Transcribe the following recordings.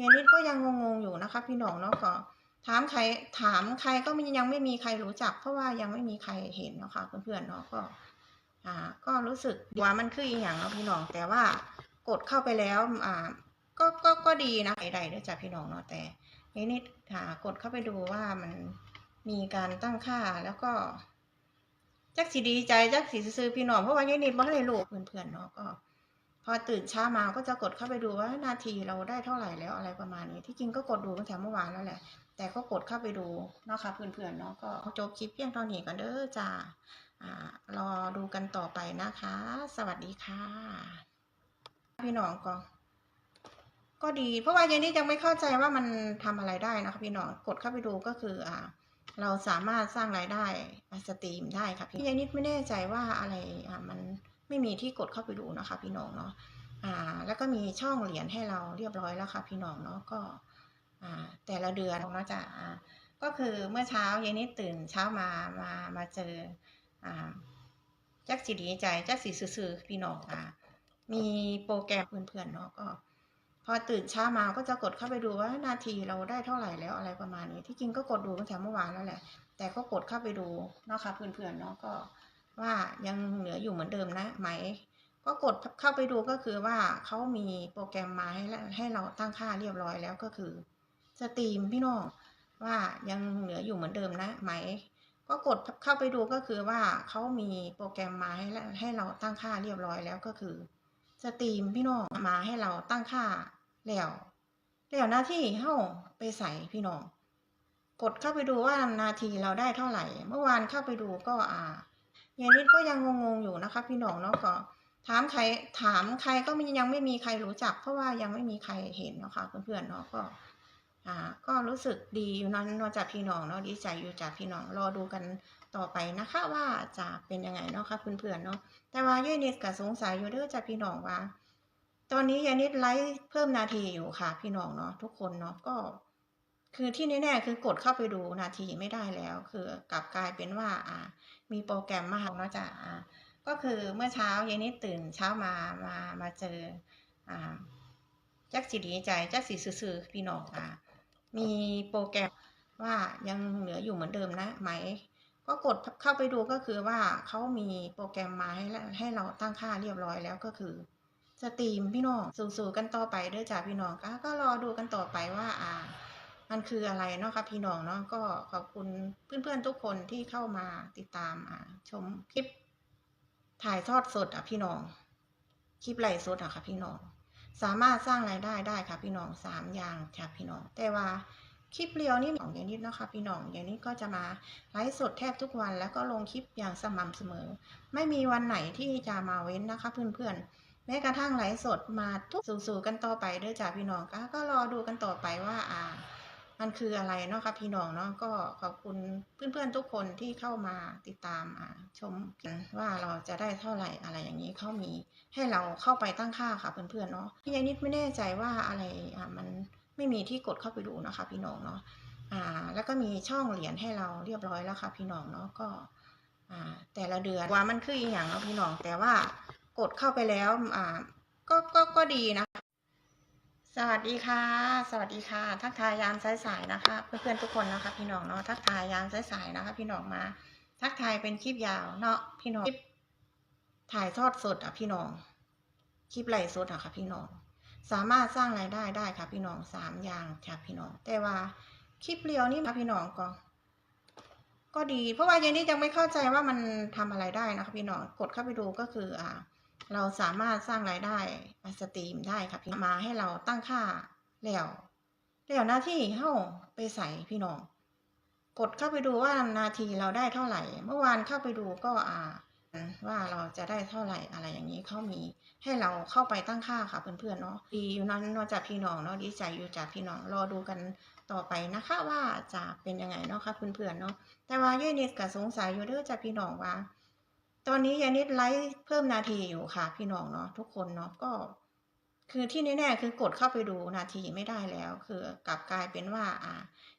ยายนิดก็ยังงงๆอยู่นะคะ พี่น้องเนาะก็ถามใครถามใครก็ม่ยังไม่มีใครรู้จัก เพราะว่ายังไม่มีใครเห็นเนาะค่ะเพื่อนๆเนาะก็ อ่า ก็รู้สึกว่ามันคืออีหยังเนาะพี่น้อง แต่ว่ากดเข้าไปแล้ว อ่า ก็ก็ก็ดีนะใดๆด้วยจ้ะพี่น้องเนาะแต่ยายนิดหากดเข้าไปดูว่ามันมีการตั้งค่าแล้วก็จักสีดีใจจักสีซื้อพี่น้องเพราะว่ายายนิดบ่ได้รู้เพื่อนๆเนาะก็ พอตื่นเช้ามาก็จะกดเข้าไปดูว่านาทีเราได้เท่าไหร่แล้วอะไรประมาณนี้ ที่จริงก็กดดูตั้งแต่เมื่อวานแล้วแหละ แต่ก็กดเข้าไปดูเนาะค่ะเพื่อนๆเนาะก็จบคลิปเพียงเท่านี้กันเด้อจ้าอ่ารอดูกันต่อไปนะคะ สวัสดีค่ะ พี่น้องก็ก็ดี เพราะว่ายายนี่ยังไม่เข้าใจว่ามันทำอะไรได้นะคะพี่น้องกดเข้าไปดูก็คืออ่าเราสามารถสร้างรายได้สตรีมได้ค่ะพี่ยายนิดไม่แน่ใจว่าอะไรอ่ามัน ไม่มีที่กดเข้าไปดูนะคะ พี่น้องเนาะอ่าแล้วก็มีช่องเหรียญให้เราเรียบร้อยแล้วค่ะ พี่น้องเนาะก็อ่าแต่ละเดือนเนาะจะอ่าก็คือเมื่อเช้ายายนิดตื่นเช้ามามามาเจออ่าจักสีดีใจจักสีซื่อๆพี่น้องอ่ามีโปรแกรมเพื่อนๆเนาะก็ พอตื่นเช้ามาก็จะกดเข้าไปดูว่านาทีเราได้เท่าไหร่แล้วอะไรประมาณนี้ ที่จริงก็กดดูตั้งแต่เมื่อวานแล้วแหละ แต่ก็กดเข้าไปดูนะค่ะเพื่อนๆเนาะก็ ว่ายังเหลืออยู่เหมือนเดิมนะไหม ก็กดเข้าไปดูก็คือว่าเขามีโปรแกรมมาให้ให้เราตั้งค่าเรียบร้อยแล้วก็คือสตรีมพี่น้องว่ายังเหลืออยู่เหมือนเดิมนะไหม ก็กดเข้าไปดูก็คือว่าเขามีโปรแกรมมาให้ให้เราตั้งค่าเรียบร้อยแล้วก็คือสตรีมพี่น้องมาให้เราตั้งค่าแล้วแล้วหน้าที่เฮาไปใส่พี่น้อง กดเข้าไปดูว่านาทีเราได้เท่าไหร่ เมื่อวานเข้าไปดูก็อ่า ยายนิดก็ยังงงๆอยู่นะคะ พี่น้องเนาะก็ถามใครถามใครก็มยังไม่มีใครรู้จัก เพราะว่ายังไม่มีใครเห็นเนาะค่ะเพื่อนๆเนาะก็อ่าก็รู้สึกดีอยู่นั้นนอจากพี่น้องเนาะดีใจอยู่จากพี่น้องรอดูกันต่อไปนะคะ ว่าจะเป็นยังไงเนาะค่ะเพื่อนๆเนาะแต่ว่ายายนิดก็สงสัยอยู่เด้อจ้ะพี่น้องว่า ตอนนี้ยายนิดไลฟ์เพิ่มนาทีอยู่ค่ะ พี่น้องเนาะทุกคนเนาะก็ คือที่แน่ๆคือกดเข้าไปดูนาทีไม่ได้แล้ว คือกลับกลายเป็นว่าอ่า มีโปรแกรมมาให้เนาะจ้ะอ่าก็คือเมื่อเช้ายายนิดตื่นเช้ามามามาเจออ่าจักสีดีใจจักสีซื่อๆพี่น้องอ่ามีโปรแกรมว่ายังเหลืออยู่เหมือนเดิมนะไหม ก็กดเข้าไปดูก็คือว่าเขามีโปรแกรมมาให้ให้เราตั้งค่าเรียบร้อยแล้วก็คือสตรีมพี่น้อง สู่ๆกันต่อไปเด้อจ้าพี่น้องก็ก็รอดูกันต่อไปว่าอ่า มันคืออะไรเนาะค่ะพี่น้องเนาะก็ขอบคุณเพื่อนๆทุกคนที่เข้ามาติดตามชมคลิปถ่ายทอดสดอะพี่น้อง คลิปไลฟ์สดอะค่ะพี่น้อง สามารถสร้างรายได้ได้ค่ะพี่น้องสามอย่างค่ะพี่น้อง แต่ว่าคลิปเรียวนี่ของอย่างนี้นะคะพี่น้องอย่างนี้ก็จะมาไลฟ์สดแทบทุกวัน แล้วก็ลงคลิปอย่างสม่ำเสมอ ไม่มีวันไหนที่จะมาเว้นนะคะ เพื่อนๆแม้กระทั่งไลฟ์สดมาทุกสู่ๆกันต่อไปด้อจ้าพี่น้องก็ก็รอดูกันต่อไปว่าอ่า มันคืออะไรเนาะค่ะพี่น้องเนาะก็ขอบคุณเพื่อนๆทุกคนที่เข้ามาติดตามชมกันว่าเราจะได้เท่าไหร่อะไรอย่างนี้เขามีให้เราเข้าไปตั้งค่าค่ะเพื่อนๆเนาะพี่ยานิดไม่แน่ใจว่าอะไรอ่ามันไม่มีที่กดเข้าไปดูนะคะพี่น้องเนาะอ่าแล้วก็มีช่องเหรียญให้เราเรียบร้อยแล้วค่ะพี่น้องเนาะก็อ่าแต่ละเดือนว่ามันคืออีหยังเนาะพี่น้องแต่ว่ากดเข้าไปแล้วอ่าก็ก็ก็ดีนะ สวัสดีค่ะ สวัสดีค่ะ ทักทายยามสายๆนะคะ เพื่อนๆทุกคนนะคะ พี่น้องเนาะทักทายยามสายๆนะคะ พี่น้องมา ทักทายเป็นคลิปยาวเนาะพี่น้องคลิปถ่ายทอดสดอะพี่น้อง คลิปไลฟ์สดอะค่ะ พี่น้อง สามารถสร้างรายได้ได้ค่ะ พี่น้องสามอย่างค่ะพี่น้อง แต่ว่าคลิปเรียวนี่ค่ะพี่น้องก็ ก็ดี เพราะว่ายายนี่ยังไม่เข้าใจว่ามันทำอะไรได้นะคะ พี่น้องกดเข้าไปดูก็คือ อ่า เราสามารถสร้างรายได้สตรีมได้ค่ะพี่มาให้เราตั้งค่าแล้วแล้วหน้าที่เฮาไปใส่พี่น้อง กดเข้าไปดูว่านาทีเราได้เท่าไหร่ เมื่อวานเข้าไปดูก็อ่าว่าเราจะได้เท่าไหร่อะไรอย่างนี้เขามีให้เราเข้าไปตั้งค่าค่ะเพื่อนๆเนาะดีอยู่นั้นนอกจากพี่น้องเนาะดีใจอยู่จากพี่น้องรอดูกันต่อไปนะคะว่าจะเป็นยังไงเนาะค่ะเพื่อนๆเนาะแต่ว่ายายนิดก็สงสัยอยู่เด้อจากพี่น้องว่า ตอนนี้ยานิดไลฟ์เพิ่มนาทีอยู่ค่ะ พี่น้องเนาะทุกคนเนาะก็ คือที่แน่ๆคือกดเข้าไปดูนาทีไม่ได้แล้ว คือกลับกลายเป็นว่า อ่า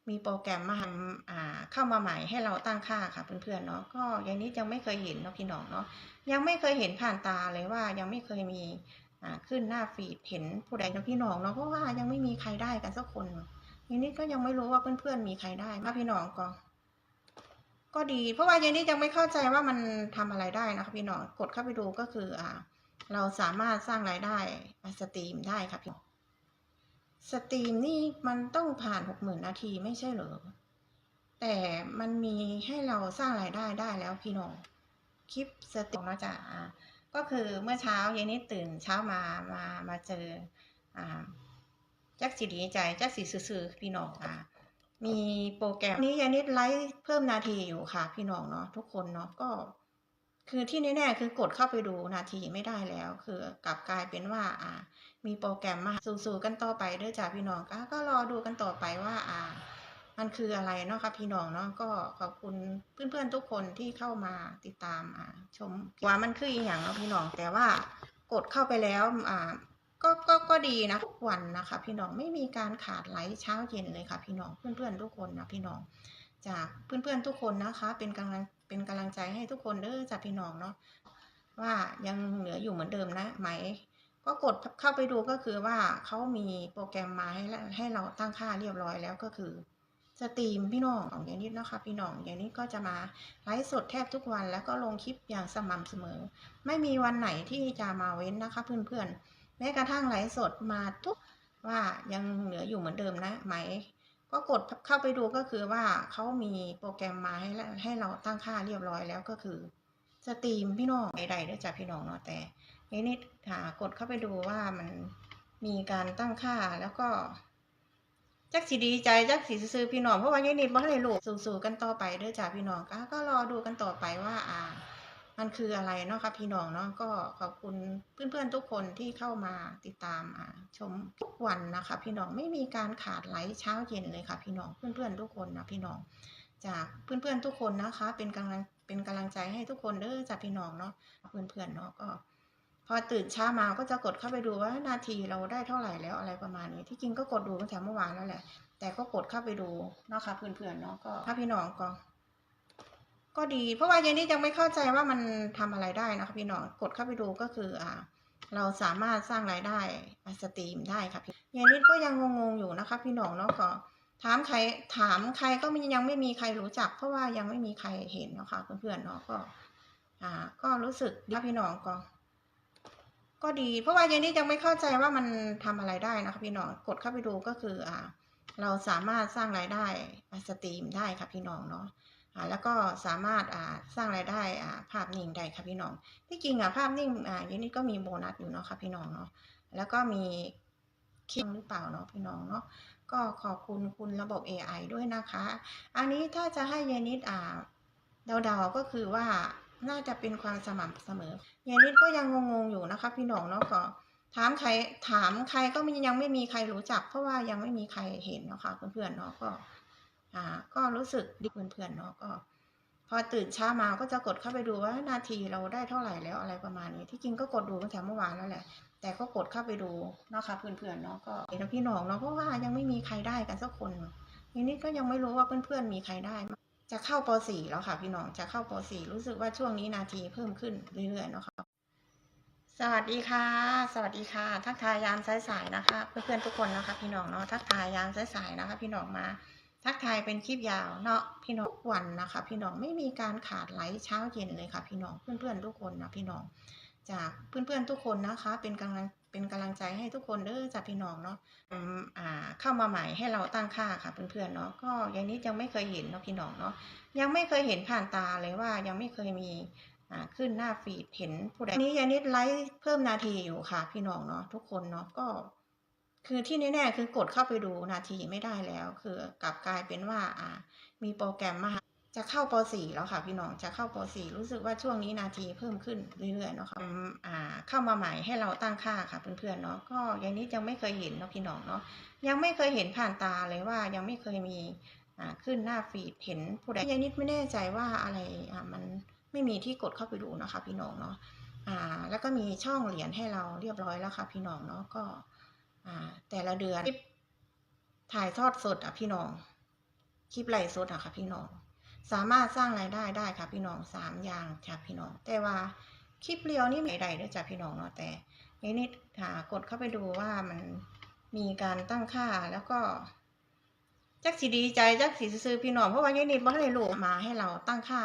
มีโปรแกรมมาทำอ่า เข้ามาใหม่ให้เราตั้งค่าค่ะเพื่อนๆเนาะก็ยานิดยังไม่เคยเห็นเนาะพี่น้องเนาะยังไม่เคยเห็นผ่านตาเลยว่ายังไม่เคยมีอ่าขึ้นหน้าฟีดเห็นผู้ใดนะพี่น้องเนาะเพราะว่ายังไม่มีใครได้กันสักคนทีนี้ก็ยังไม่รู้ว่าเพื่อนๆมีใครได้มาพี่น้องก็ ก็ดี เพราะว่ายายนี้ยังไม่เข้าใจว่ามันทำอะไรได้นะคะพี่น้องกดเข้าไปดูก็คืออ่า เราสามารถสร้างรายได้สตรีมได้ค่ะพี่สตรีมนี่มันต้องผ่านหกหมื่นนาทีไม่ใช่เหรอแต่มันมีให้เราสร้างรายได้ได้แล้วพี่น้องคลิปสตรีมนะจ๊ะอ่าก็คือเมื่อเช้ายายนี้ตื่นเช้ามามามาเจออ่าจักสีดีใจจักสีซื่อๆพี่น้องอ่า มีโปรแกรมนี้ยานิดไลฟ์เพิ่มนาทีอยู่ค่ะ พี่น้องเนาะทุกคนเนาะก็ คือที่แน่ๆคือกดเข้าไปดูนาทีไม่ได้แล้ว คือกลับกลายเป็นว่า อ่า มีโปรแกรมมาสู่ๆกันต่อไปด้อจ้าพี่น้องก็ก็รอดูกันต่อไปว่า อ่า มันคืออะไรเนาะครับพี่น้องเนาะก็ขอบคุณเพื่อนๆทุกคนที่เข้ามาติดตามอ่าชมว่ามันคืออีหยังเนาะพี่น้องแต่ว่ากดเข้าไปแล้วอ่า ก็ก็ก็ดีนะทุกวันนะคะ พี่น้องไม่มีการขาดไลฟ์เช้าเย็นเลยค่ะ พี่น้องเพื่อนๆทุกคนนะพี่น้องจากเพื่อนๆทุกคนนะคะ เป็นกำลังเป็นกำลังใจให้ทุกคนเด้อจากพี่น้องเนาะว่ายังเหลืออยู่เหมือนเดิมนะไหม ก็กดเข้าไปดูก็คือว่าเขามีโปรแกรมมาให้ให้เราตั้งค่าเรียบร้อยแล้วก็คือสตรีมพี่น้องของย่างนี้นะคะพี่น้องอย่างนี้ก็จะมาไลฟ์สดแทบทุกวันแล้วก็ลงคลิปอย่างสม่ำเสมอ ไม่มีวันไหนที่จะมาเว้นนะคะเพื่อนๆ ม้กระทั่งไลฟ์สดมาทุกว่ายังเหลืออยู่เหมือนเดิมนะไหม ก็กดเข้าไปดูก็คือว่าเขามีโปรแกรมมาให้ให้เราตั้งค่าเรียบร้อยแล้วก็คือสตรีมพี่น้องใดๆด้วยจ้ะพี่น้องเนาะแต่นี่นิดหากดเข้าไปดูว่ามันมีการตั้งค่าแล้วก็จักสีดีใจจักสีซื้อพี่น้องเพราะว่ายี่นิดบ่ให้ลูกสู่ๆกันต่อไปด้อจ้ะพี่น้องก็ก็รอดูกันต่อไปว่าอ่า มันคืออะไรเนาะครับพี่น้องเนาะก็ขอบคุณเพื่อนๆทุกคนที่เข้ามาติดตามอ่าชมทุกวันนะคะพี่น้องไม่มีการขาดไลฟ์เช้าเย็นเลยค่ะพี่น้องเพื่อนๆทุกคนนะพี่น้องจากเพื่อนๆทุกคนนะคะ เป็นกำลังเป็นกำลังใจให้ทุกคนเด้อจากพี่น้องเนาะเพื่อนๆเนาะก็ พอตื่นเช้ามาก็จะกดเข้าไปดูว่านาทีเราได้เท่าไหร่แล้วอะไรประมาณนี้ ที่จริงก็กดดูตั้งแต่เมื่อวานแล้วแหละ แต่ก็กดเข้าไปดูเนาะค่ะเพื่อนๆเนาะก็ถ้าพี่น้องก็ ก็ดี เพราะว่ายายนี้ยังไม่เข้าใจว่ามันทำอะไรได้นะคะพี่น้องกดเข้าไปดูก็คืออ่า เราสามารถสร้างรายได้สตรีมได้ค่ะพี่ยายนิดก็ยังงงๆอยู่นะคะ พี่น้องเนาะก็ถามใครถามใครก็ยังไม่มีใครรู้จัก เพราะว่ายังไม่มีใครเห็นนะคะเพื่อนๆเนาะก็ อ่า ก็รู้สึกดีพี่น้องก็ ก็ดี เพราะว่ายายนี้ยังไม่เข้าใจว่ามันทำอะไรได้นะคะพี่น้องกดเข้าไปดูก็คือ อ่า เราสามารถสร้างรายได้สตรีมได้ค่ะพี่น้องเนาะ แล้วก็สามารถอ่าสร้างรายได้อ่าภาพนิ่งได้ค่ะพี่น้อง ที่จริงอะภาพนิ่งอ่ายันนี้ก็มีโบนัสอยู่เนาะค่ะพี่น้องเนาะ แล้วก็มีคลิปหรือเปล่าเนาะพี่น้องเนาะ ก็ขอบคุณคุณระบบ AI ด้วยนะคะ อันนี้ถ้าจะให้ยานิดอ่าเดาๆก็คือว่าน่าจะเป็นความสม่ำเสมอยานิดก็ยังงงๆอยู่นะคะพี่น้องเนาะก็ถามใครถามใครก็ยังไม่มีใครรู้จัก เพราะว่ายังไม่มีใครเห็นเนาะค่ะเพื่อนๆเนาะก็ อ่าก็รู้สึกดีเพื่อนๆเนาะก็ พอตื่นเช้ามาก็จะกดเข้าไปดูว่านาทีเราได้เท่าไหร่แล้วอะไรประมาณนี้ที่จริงก็กดดูตั้งแต่เมื่อวานแล้วแหละ แต่ก็กดเข้าไปดูเนาะค่ะเพื่อนๆเนาะก็เห็นพี่น้องเนาะเพราะว่ายังไม่มีใครได้กันสักคนทีนี้ก็ยังไม่รู้ว่าเพื่อนๆมีใครได้ จะเข้าป .4 แล้วค่ะพี่น้องจะเข้าป .4 รู้สึกว่าช่วงนี้นาทีเพิ่มขึ้นเรื่อยๆเนาะค่ะสวัสดีค่ะ สวัสดีค่ะ ทักทายยามสายๆนะคะ เพื่อนๆทุกคนนะคะ พี่น้องเนาะทักทายยามสายๆนะคะ พี่น้องมา ทักทายเป็นคลิปยาวเนาะพี่น้องทุกวันนะคะ พี่น้องไม่มีการขาดไลฟ์เช้าเย็นเลยค่ะ พี่น้องเพื่อนๆทุกคนนะพี่น้องจากเพื่อนๆทุกคนนะคะ เป็นกำลังเป็นกำลังใจให้ทุกคนเด้อจากพี่น้องเนาะอ่าเข้ามาใหม่ให้เราตั้งค่าค่ะเพื่อนๆเนาะก็ย่างนี้ยังไม่เคยเห็นเนาะพี่น้องเนาะยังไม่เคยเห็นผ่านตาเลยว่ายังไม่เคยมีขึ้นหน้าฟีดเห็นผู้ใดนี้ยานิดไลฟ์เพิ่มนาทีอยู่ค่ะ พี่น้องเนาะทุกคนเนาะก็ คือที่แน่ๆคือกดเข้าไปดูนาทีไม่ได้แล้ว คือกลับกลายเป็นว่า อ่า มีโปรแกรมมาจะเข้าป .4 แล้วค่ะพี่น้องจะเข้าป .4 รู้สึกว่าช่วงนี้นาทีเพิ่มขึ้นเรื่อยๆเนาะค่ะอ่าเข้ามาใหม่ให้เราตั้งค่าค่ะเพื่อนๆเนาะก็อย่างนี้ยังไม่เคยเห็นเนาะพี่น้องเนาะยังไม่เคยเห็นผ่านตาเลยว่ายังไม่เคยมีอ่าขึ้นหน้าฟีดเห็นผู้ใดยังนิดไม่แน่ใจว่าอะไรอ่ามันไม่มีที่กดเข้าไปดูนะคะพี่น้องเนาะอ่าแล้วก็มีช่องเหรียญให้เราเรียบร้อยแล้วค่ะพี่น้องเนาะก็ แต่ละเดือนคลิปถ่ายทอดสดอะพี่น้อง คลิปไลฟ์สดอะค่ะ พี่น้อง สามารถสร้างรายได้ได้ค่ะ พี่น้องสามอย่างค่ะพี่น้อง แต่ว่าคลิปเรียวนี่ไม่ได้ด้วยจ้ะพี่น้องเนาะแต่ยายนิดค่ะกดเข้าไปดูว่ามันมีการตั้งค่าแล้วก็จักสีดีใจจักสีซื้อพี่น้องเพราะว่ายายนิดบ่ให้ลูกมาให้เราตั้งค่า